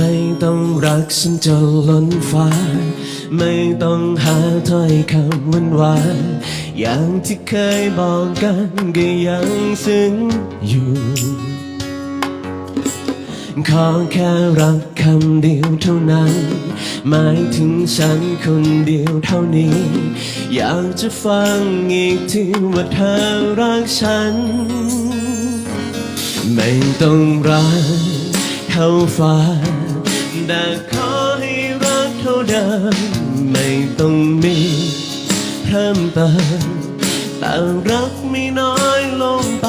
ไม่ต้องรักฉันจนล้นฟ้า ไม่ต้องหาถ้อยคำวานวานอย่างที่เคยบอกกันก็ยังซึ้งอยู่ ขอแค่รักคำเดียวเท่านั้น หมายถึงฉันคนเดียวเท่านี้ อยากจะฟังอีกทีว่าเธอรักฉัน ไม่ต้องรัก เท่าฟ้าแต่ขอให้รักเท่าเดิมไม่ต้องมีเพิ่มเติมแต่รักไม่น้อยลงไป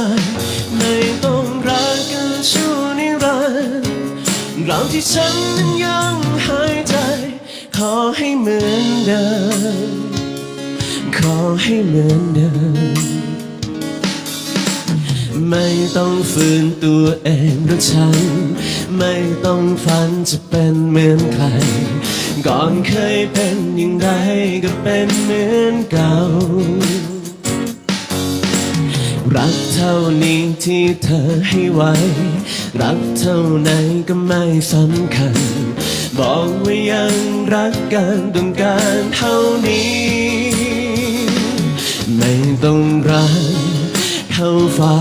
ไม่ต้องรักกันชั่วนิรันดร์เราที่ฉันนั้นยังหายใจ ขอให้เหมือนเดิม ขอให้เหมือนเดิม ไม่ต้องฝืนตัวเองหรือฉัน ไม่ต้องฝันจะเป็นเหมือนใคร ก่อนเคยเป็นอย่างไรก็เป็นเหมือนเก่า รักเท่านี้ที่เธอให้ไว้ รักเท่าไหนก็ไม่สำคัญ บอกว่ายังรักกันต้องการเท่านี้ ไม่ต้องรักเท่าฟ้า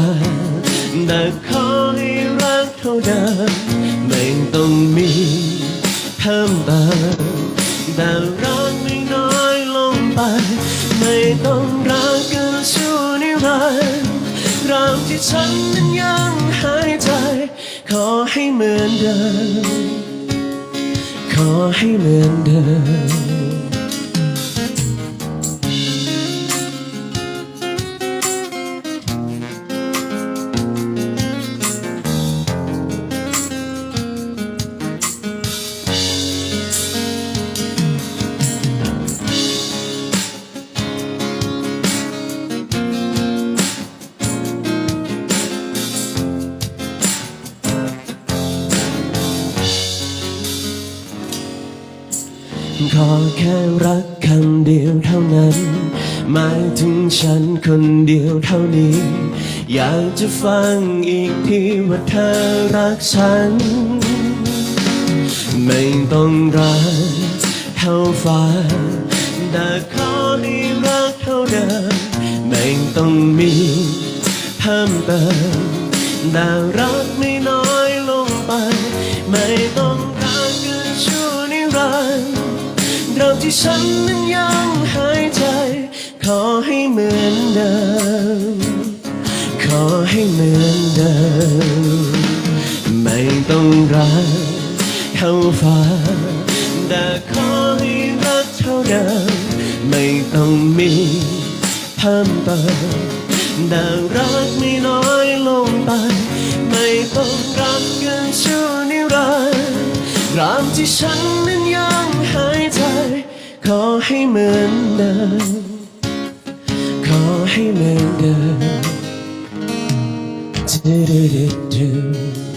แต่ขอให้รักเท่าเดิม มีเพิ่มเติมแต่รักไม่น้อยลงไป ไม่ต้องรักกันชั่วนิรันดร์รักที่ฉันนั้นยังหายใจ ขอให้เหมือนเดิม ขอให้เหมือนเดิม ขอแค่รักคำเดียวเท่านั้น หมายถึงฉันคนเดียวเท่านี้ อยากจะฟังอีกทีว่าเธอรักฉัน ไม่ต้องรักเท่าฟ้าแต่ขอให้รักเท่าเดิมไม่ต้องมีเพิ่มเติมแต่รักไม่น้อยลงไป ไม่ต้องรักกันชั่วนิรันดร์ เราที่ฉันนั้นยังหายใจ ขอให้เหมือนเดิม ขอให้เหมือนเดิม ไม่ต้องรักเท่าฟ้า แต่ขอให้รักเท่าเดิม ไม่ต้องมีเพิ่มเติมแต่รักไม่น้อยลงไป ไม่ต้องรักกันชั่วนิรันดร์รักที่ฉันนั้นยัง ขอให้เหมือนเดิม ขอให้เหมือนเดิม Do-do-do-do.